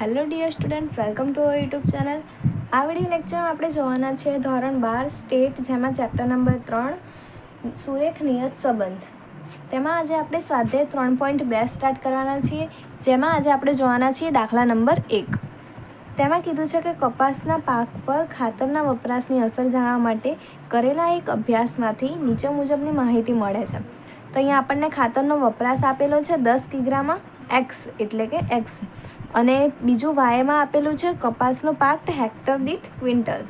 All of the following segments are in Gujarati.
Hello dear students welcome to our YouTube channel આ વીડિયો લેક્ચરમાં આપણે જોવાના છે ધોરણ બાર સ્ટેટ જેમાં ચેપ્ટર નંબર ત્રણ, સુરેખ નિયત સંબંધ. તેમાં આજે આપણે સ્વાધ્યાય ત્રણ પોઈન્ટ બે સ્ટાર્ટ કરવાના છીએ, જેમાં આજે આપણે જોવાના છીએ દાખલા નંબર એક. તેમાં કીધું છે કે કપાસના પાક પર ખાતરના વપરાશની અસર જાણવા માટે કરેલા એક અભ્યાસમાંથી નીચે મુજબની માહિતી મળે છે. તો અહીંયા આપણને ખાતરનો વપરાશ આપેલો છે દસ કિગ્રામાં એક્સ, એટલે કે એક્સ. અને બીજું વાયમાં આપેલું છે કપાસનો પાક હેક્ટર દીઠ ક્વિન્ટલ.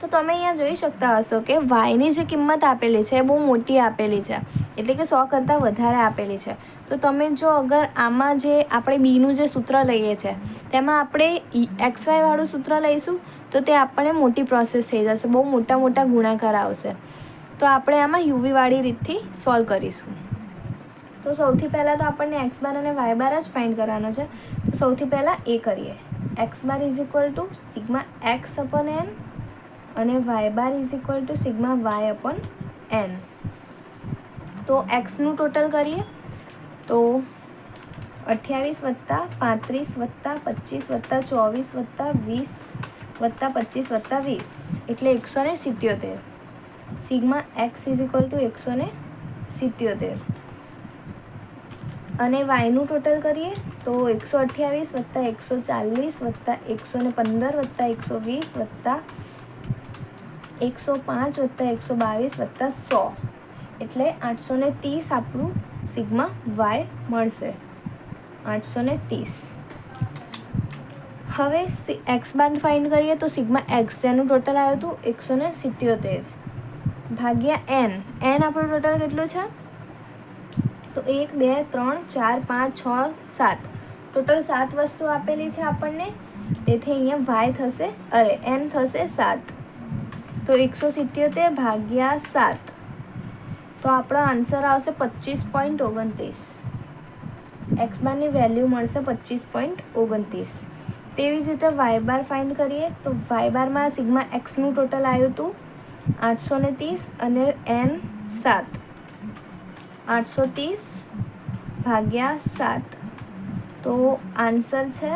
તો તમે અહીંયા જોઈ શકતા હશો કે વાયની જે કિંમત આપેલી છે એ બહુ મોટી આપેલી છે. એટલે કે સો કરતાં વધારે આપેલી છે. તો તમે જો અગર આમાં જે આપણે બીનું જે સૂત્ર લઈએ છીએ તેમાં આપણે એક્સ વાયવાળું સૂત્ર લઈશું, તો તે આપણને મોટી પ્રોસેસ થઈ જશે. બહુ મોટા મોટા ગુણાકાર આવશે. તો આપણે આમાં યુવીવાળી રીતથી સોલ્વ કરીશું. તો સૌથી પહેલાં તો આપણને એક્સ બાર અને વાય બાર જ ફાઇન્ડ કરવાનો છે. તો સૌથી પહેલાં એ કરીએ. X bar is equal to sigma X upon N અને Y bar is equal to sigma Y upon N તો એક્સનું ટોટલ કરીએ. તો અઠ્યાવીસ વત્તા પાંત્રીસ વત્તા પચીસ વત્તા ચોવીસ વત્તા વીસ વત્તા પચીસ વત્તા વીસ. એટલે એકસો ને સિત્યોતેર. Sigma X is equal to એકસો ને સિત્યોતેર. અને વાયનું ટોટલ કરીએ તો એકસો અઠ્યાવીસ વત્તા એકસો ચાલીસ વત્તા એકસો ને પંદર વત્તા એકસો વીસ વત્તા એકસો પાંચ વત્તા એકસો બાવીસ વત્તા સો. એટલે આઠસો ને ત્રીસ આપણું સિગ્મા વાય મળશે. આઠસો ને ત્રીસ. હવે એક્સ બાર ફાઇન્ડ કરીએ તો સિગ્મા એક્સ જેનું ટોટલ આવ્યું હતું એકસો ને સિત્યોતેર. ભાગ્યા એન એન આપણું ટોટલ કેટલું છે? તો એક, બે, ત્રણ, ચાર, પાંચ, છ, સાત. ટોટલ સાત વસ્તુ આપેલી છે આપણને. તેથી અહીંયા વાય થશે, અરે એન થશે સાત. તો એકસો સિત્યોતેર ભાગ્યા સાત. તો આપણો આન્સર આવશે પચીસ પોઈન્ટ ઓગણત્રીસ. એક્સ બારની વેલ્યુ મળશે પચીસ પોઈન્ટ ઓગણત્રીસ. તેવી જ રીતે વાય બાર ફાઇન્ડ કરીએ, તો વાય બારમાં સિગ્મા એક્સનું ટોટલ આવ્યું હતું આઠસો ને ત્રીસ અને એન સાત. આઠસો ત્રીસ ભાગ્યા સાત. તો આન્સર છે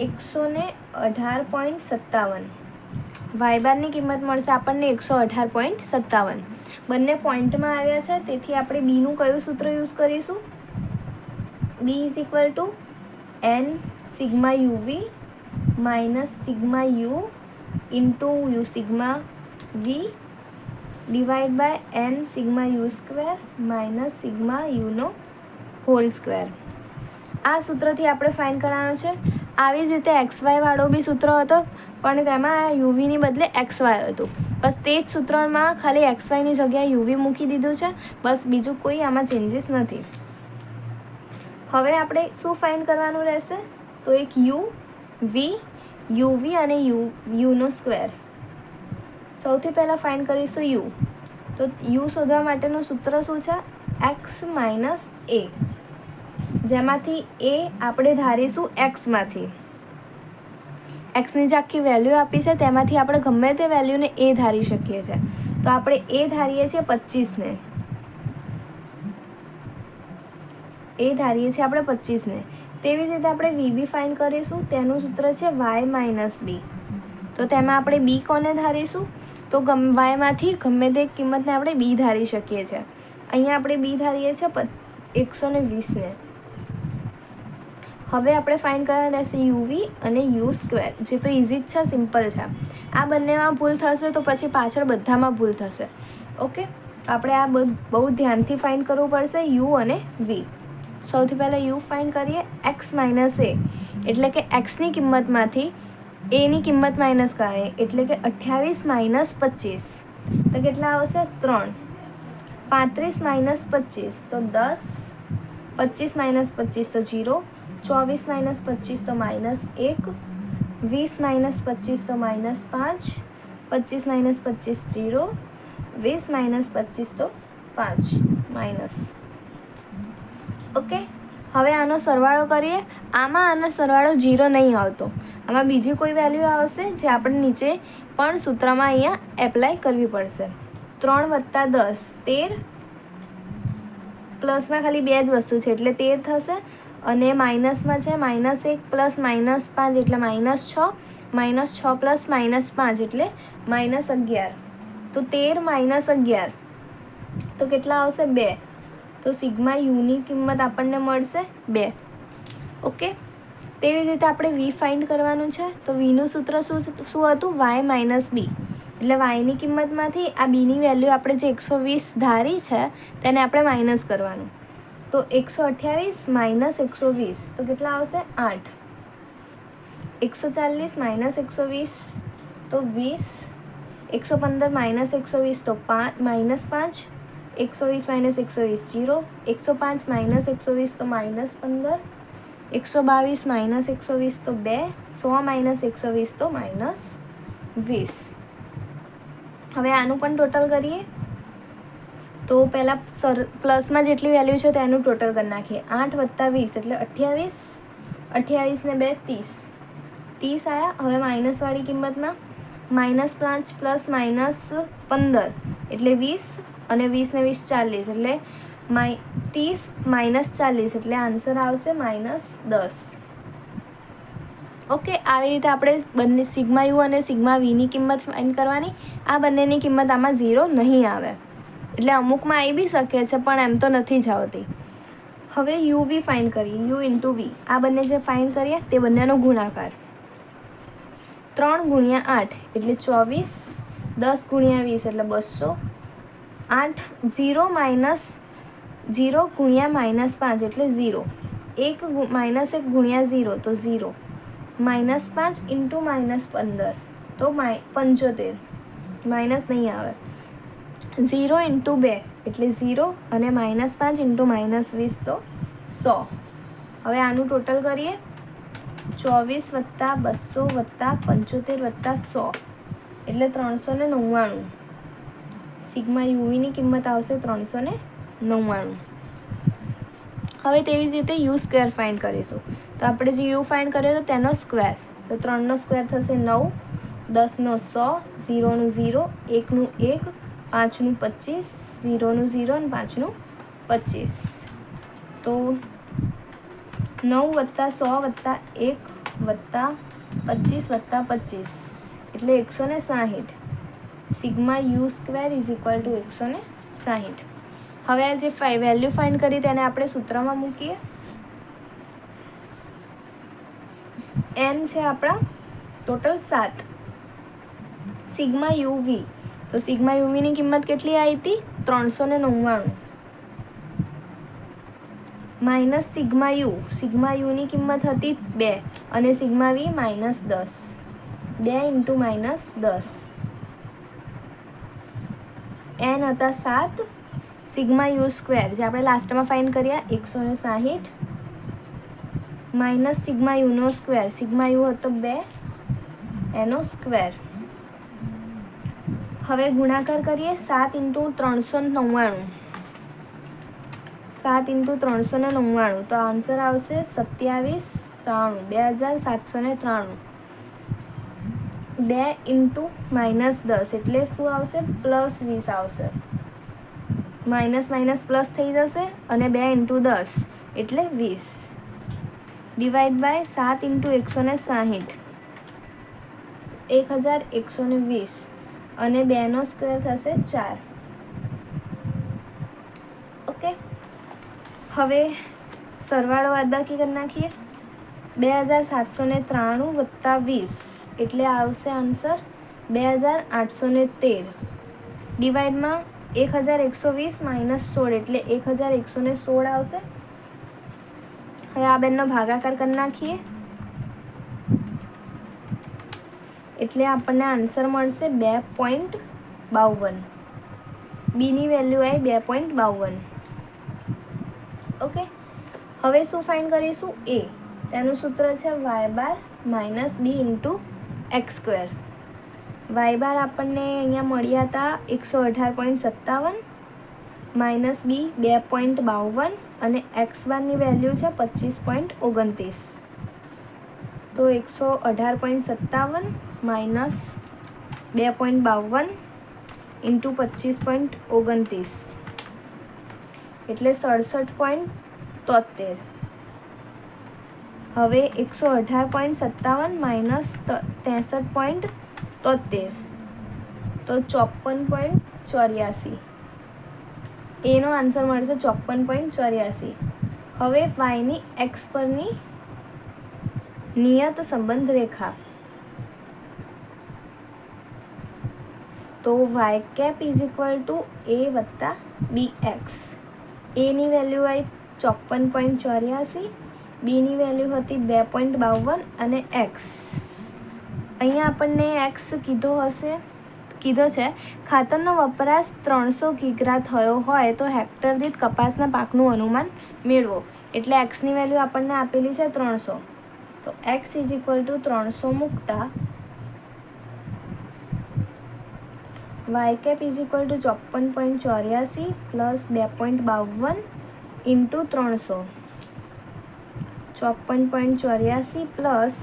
એકસો ને અઢાર પોઈન્ટ સત્તાવન. વાયબારની કિંમત મળશે આપણને એકસો અઢાર પોઈન્ટ સત્તાવન. બંને પોઈન્ટમાં આવ્યા છે, તેથી આપણે બીનું કયું સૂત્ર યુઝ કરીશું? B is equal to N sigma U V minus sigma U into U sigma V divide by N sigma U square minus sigma Uno whole square આ સૂત્રથી આપણે ફાઇન કરવાનો છે. આવી જ રીતે એક્સ વાયવાળો બી સૂત્ર હતો, પણ તેમાં યુવીની બદલે એક્સ વાય હતું. બસ તે જ સૂત્રમાં ખાલી એક્સ વાયની જગ્યાએ યુવી મૂકી દીધું છે. બસ બીજું કોઈ આમાં ચેન્જીસ નથી. હવે આપણે શું ફાઇન કરવાનું રહેશે? તો એક યુ વી યુવી અને યુ યુનો સ્ક્વેર સૌથી પહેલાં ફાઇન્ડ કરીશું યુ તો યુ શોધવા માટેનું સૂત્ર શું છે? એક્સ માઇનસ એ જેમાંથી એ આપણે ધારીશું એક્સમાંથી એક્સની જે આખી વેલ્યુ આપી છે, તેમાંથી આપણે ગમે તે વેલ્યુને એ ધારી શકીએ છીએ. તો આપણે એ ધારીએ છીએ પચીસને. એ ધારીએ છીએ આપણે પચીસને. તેવી જ રીતે આપણે વીબી ફાઇન કરીશું, તેનું સૂત્ર છે વાય માઇનસ બી તો તેમાં આપણે બી કોને ધારીશું? તો ગમવાયમાંથી ગમે તે કિંમતને આપણે બી ધારી શકીએ છીએ. અહીંયા આપણે બી ધારીએ છીએ એકસો ને વીસને. હવે આપણે ફાઇન્ડ કરવા રહેશે યુવી અને યુ સ્ક્વેર જે તો ઇઝી જ છે સિમ્પલ છે. આ બંનેમાં ભૂલ થશે તો પછી પાછળ બધામાં ભૂલ થશે. ઓકે આપણે આ બહુ ધ્યાનથી ફાઇન્ડ કરવું પડશે યુ અને વી સૌથી પહેલાં યુ ફાઇન્ડ કરીએ એક્સ માઇનસ એ એટલે કે એક્સની કિંમતમાંથી એની કિંમત માઇનસ કરે, એટલે કે અઠ્યાવીસ માઇનસ પચીસ. તો કેટલા આવશે? ત્રણ. પાંત્રીસ માઇનસ પચીસ, તો દસ. પચીસ માઇનસ પચીસ, તો જીરો ચોવીસ માઇનસ પચીસ, તો માઇનસ એક. વીસ માઇનસ પચીસ, તો માઇનસ પાંચ. પચીસ માઇનસ પચીસ જીરો વીસ માઇનસ પચીસ, તો પાંચ માઇનસ ઓકે હવે આનો સરવાળો કરીએ. આમાં આનો સરવાળો જીરો નહીં આવતો. આમાં બીજી કોઈ વેલ્યુ આવશે જે આપણે નીચે પણ સૂત્રમાં અહીંયા એપ્લાય કરવી પડશે. ત્રણ વત્તા દસ, તેર પ્લસમાં ખાલી બે જ વસ્તુ છે એટલે તેર થશે અને માઇનસમાં છે માઇનસ એક પ્લસ માઇનસ પાંચ એટલે માઇનસ છ માઇનસ છ પ્લસ માઇનસ પાંચ એટલે માઇનસ અગિયાર. તો તેર માઇનસ અગિયાર. તો કેટલા આવશે? બે. તો સિગ્મા યુની કિંમત આપણને મળશે બે. ઓકે? તેવી જ રીતે આપણે વી ફાઇન્ડ કરવાનું છે. તો વીનું સૂત્ર શું શું હતું? Y minus B. એટલે વાયની કિંમતમાંથી આ બીની વેલ્યુ આપણે જે એકસો વીસ ધારી છે, તેને આપણે માઇનસ કરવાનું. તો એકસો અઠ્યાવીસ માઇનસ એકસો વીસ. તો કેટલા આવશે? આઠ. એકસો ચાલીસ માઇનસ એકસો વીસ, તો વીસ. એકસો પંદર માઇનસ એકસો વીસ, તો પાંચ માઇનસ પાંચ. એકસો વીસ માઇનસ એકસો વીસ જીરો એકસો પાંચ માઇનસ એકસો વીસ તો માઇનસ પંદર. એકસો બાવીસ માઇનસ એકસો વીસ તો બે. સો માઇનસ એકસો વીસ તો માઇનસ વીસ. હવે આનું પણ ટોટલ કરીએ. તો પહેલાં સર પ્લસમાં જેટલી વેલ્યુ છે તેનું ટોટલ કરી નાખીએ. આઠ વત્તા વીસ એટલે અઠ્યાવીસ. અઠ્યાવીસ ને બે, ત્રીસ. ત્રીસ આવ્યા હવે માઇનસવાળી કિંમતમાં માઇનસ પાંચ પ્લસ માઇનસ પંદર. એટલે વીસ અને વીસને વીસ ચાલીસ એટલે માઈ ત્રીસ માઇનસ ચાલીસ એટલે આન્સર આવશે માઇનસ દસ. ઓકે, આવી રીતે આપણે બંને સિગ્મા યુ અને સિગ્મા વીની કિંમત ફાઇન કરવાની. આ બંનેની કિંમત આમાં ઝીરો નહીં આવે. એટલે અમુકમાં આવી બી શકે છે, પણ એમ તો નથી જ આવતી. હવે યુ વી ફાઇન કરીએ, યુ ઇન્ટુ વી. આ બંને જે ફાઇન કરીએ, તે બંનેનો ગુણાકાર. ત્રણ ગુણ્યા આઠ એટલે ચોવીસ, દસ ગુણ્યા વીસ એટલે બસો આઠ ઝીરો માઇનસ ઝીરો ગુણ્યા માઇનસ પાંચ એટલે ઝીરો. એક માઇનસ એક ગુણ્યા ઝીરો તો ઝીરો. માઇનસ પાંચ ઇન્ટુ માઇનસ પંદર તો માઈ, પંચોતેર. માઇનસ નહીં આવે. ઝીરો ઇન્ટુ બે એટલે ઝીરો અને માઇનસ પાંચ ઇન્ટુ માઇનસ વીસ તો સો. હવે આનું ટોટલ કરીએ. ચોવીસ વત્તા બસો વત્તા પંચોતેર વત્તા સો એટલે ત્રણસો ને નવ્વાણું. સિગ્મા યુવીની કિંમત આવશે ત્રણસો ને નવ્વાણું. હવે તેવી જ રીતે યુ સ્ક્વેર ફાઇન્ડ કરીશું. તો આપણે જે યુ ફાઇન્ડ કર્યો હતો તેનો સ્ક્વેર. તો ત્રણનો સ્ક્વેર થશે નવ, દસનો સો, ઝીરોનું ઝીરો, એકનું એક, પાંચનું પચીસ, ઝીરોનું ઝીરો અને પાંચનું પચીસ. તો નવ વત્તા સો વત્તા એક વત્તા પચીસ વત્તા પચીસ. એટલે એકસો ને સાહીઠ. Sigma U square is equal to એકસો ને સાહીઠ. હવે આ જે ફાઈ, વેલ્યુ ફાઇન્ડ કરી તેને આપણે સૂત્રમાં મૂકીએ. એન છે આપણા ટોટલ સાત. સિગ્મા યુવી તો સિગ્મા યુવીની કિંમત કેટલી આવી હતી ત્રણસો ને નવ્વાણું. Minus sigma U. સિગ્મા યુની કિંમત હતી બે. અને સિગ્મા વી માઇનસ દસ. બે ઇન્ટુ માઇનસ દસ. એન હતા સાત, સિગ્મા યુ સ્ક્વેર, જે આપણે લાસ્ટમાં ફાઇન કર્યા, એકસો ને સાહીઠ, માઇનસ સિગ્મા યુનો સ્ક્વેર, સિગ્મા યુ હતો બે એનો સ્ક્વેર. હવે ગુણાકાર કરીએ સાત ઇન્ટુ ત્રણસો નવ્વાણું. સાત ઇન્ટુ ત્રણસો ને નવ્વાણું. તો આન્સર આવશે સત્યાવીસ ત્રાણું, બે હજાર સાતસો ને ત્રાણું. બે ઇન્ટુ માઇનસ દસ. એટલે શું આવશે? પ્લસ વીસ આવશે. માઇનસ માઇનસ પ્લસ થઈ જશે અને બે ઇન્ટુ દસ. એટલે વીસ. ડિવાઈડ બાય સાત ઇન્ટુ એકસો ને સાહીઠ. એક હજાર એકસો ને વીસ. અને બેનો સ્ક્વેર થશે ચાર. ઓકે હવે સરવાળો બાદબાકી કરી નાખીએ. બે હજાર સાતસો ને ત્રાણું વત્તા વીસ. એટલે આવશે આન્સર બે હજાર આઠસો ને તેર. ડિવાઈડમાં એક હજાર એકસો વીસ માઇનસ સોળ એટલે એક હજાર એકસો ને સોળ આવશે. હવે આ બેનનો ભાગાકાર કરી નાખીએ. એટલે આપણને આન્સર મળશે બે પોઈન્ટ બાવન. બીની વેલ્યુ આવી બે પોઈન્ટ બાવન. ઓકે હવે શું ફાઇન કરીશું? એ તેનું સૂત્ર છે Y bar minus B into X square Y bar આપણને અહીંયા મળ્યા હતા એકસો અઢાર પોઈન્ટ સત્તાવન માઇનસ બી બે પોઈન્ટ બાવન અને એક્સ બારની વેલ્યુ છે પચીસ પોઈન્ટ ઓગણત્રીસ. તો એકસો અઢાર પોઈન્ટ સત્તાવન માઇનસ બે પોઈન્ટ બાવન ઇન્ટુ પચીસ પોઈન્ટ ઓગણત્રીસ. એટલે સડસઠ પોઈન્ટ તોતેર હવે એકસો અઢાર પોઈન્ટ સત્તાવન માઇનસ ત્રેસઠ પોઈન્ટ તોતેર. તો ચોપન પોઈન્ટ ચોર્યાસી. એનો આન્સર મળશે ચોપન પોઈન્ટ ચોર્યાસી. હવે વાયની એક્સ પરની નિયત સંબંધ રેખા. તો Y cap is equal to A વત્તા બી એક્સ એની વેલ્યુ આવી ચોપન પોઈન્ટ ચોર્યાસી. બીની વેલ્યુ હતી બે પોઈન્ટ બાવન અને એક્સ અહીંયા આપણને એક્સ કીધો હશે, કીધો છે, ખાતરનો વપરાશ ત્રણસો કિગ્રા થયો હોય તો હેક્ટર દીઠ કપાસના પાકનું અનુમાન મેળવો. એટલે એક્સની વેલ્યુ આપણને આપેલી છે ત્રણસો. તો એક્સ ઇઝ ઇક્વલ ટુ ત્રણસો મૂકતા Y cap is equal to ચોપન પોઈન્ટ ચોર્યાસી પ્લસ બે પોઈન્ટ બાવન ઇન્ટુ ત્રણસો. ચોપન પોઈન્ટ ચોર્યાસી પ્લસ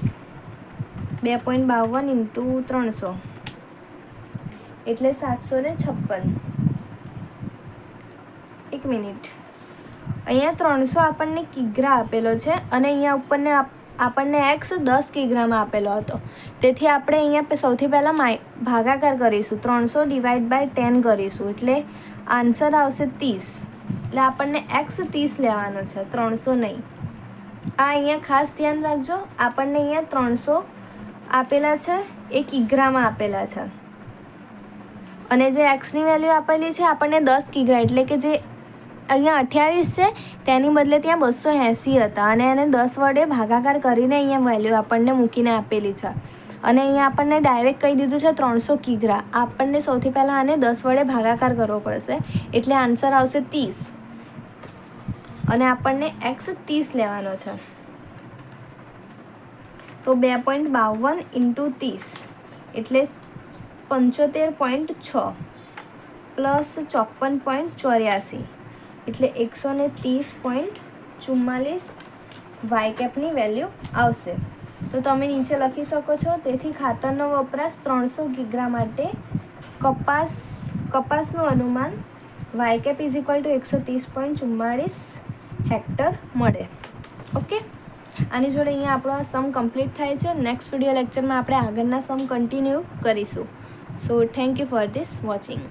બે પોઈન્ટ બાવન ઇન્ટુ ત્રણસો. એટલે સાતસો ને છપ્પન. એક મિનિટ. અહીંયા ત્રણસો આપણને કિગ્રા આપેલો છે અને અહીંયા ઉપરને આપણને એક્સ દસ કિગ્રામાં આપેલો હતો. તેથી આપણે અહીંયા સૌથી પહેલાં માય ભાગાકાર કરીશું. ત્રણસો ડિવાઈડ બાય ટેન કરીશું. એટલે આન્સર આવશે ત્રીસ. એટલે આપણને એક્સ ત્રીસ લેવાનો છે. ત્રણસો નહીં. આ અહીંયા ખાસ ધ્યાન રાખજો. આપણને અહીંયા ત્રણસો આપેલા છે, એક કિગ્રામાં આપેલા છે. અને જે એક્સની વેલ્યુ આપેલી છે, આપણને દસ કિગ્રા એટલે કે જે અહીંયા અઠ્યાવીસ છે, તેની બદલે ત્યાં બસો એંસી હતા. અને એને દસ વડે ભાગાકાર કરીને અહીંયા વેલ્યુ આપણને મૂકીને આપેલી છે. અને અહીંયા આપણને ડાયરેક્ટ કહી દીધું છે ત્રણસો કિગ્રા આપણને સૌથી પહેલાં આને દસ વડે ભાગાકાર કરવો પડશે. એટલે આન્સર આવશે ત્રીસ. અને આપણને એક્સ ત્રીસ લેવાનો છે. તો બે પોઈન્ટ બાવન ઇન્ટુ ત્રીસ. એટલે પંચોતેર પોઈન્ટ છ પ્લસ ચોપન પોઈન્ટ ચોર્યાસી. એટલે એકસો ને ત્રીસ પોઈન્ટ ચુમ્માલીસ વાય કેપની વેલ્યુ આવશે. તો તમે નીચે લખી શકો છો, તેથી ખાતરનો વપરાશ ત્રણસો કિગ્રા માટે કપાસ, કપાસનું અનુમાન Y cap is equal to એકસો ત્રીસ પોઈન્ટ ચુમ્માળીસ હેક્ટર મળે. ઓકે આની જોડે અહીંયા આપણો આ સમ કમ્પ્લીટ થાય છે. નેક્સ્ટ વીડિયો લેક્ચરમાં આપણે આગળના સમ કન્ટિન્યુ કરીશું. So thank you for this watching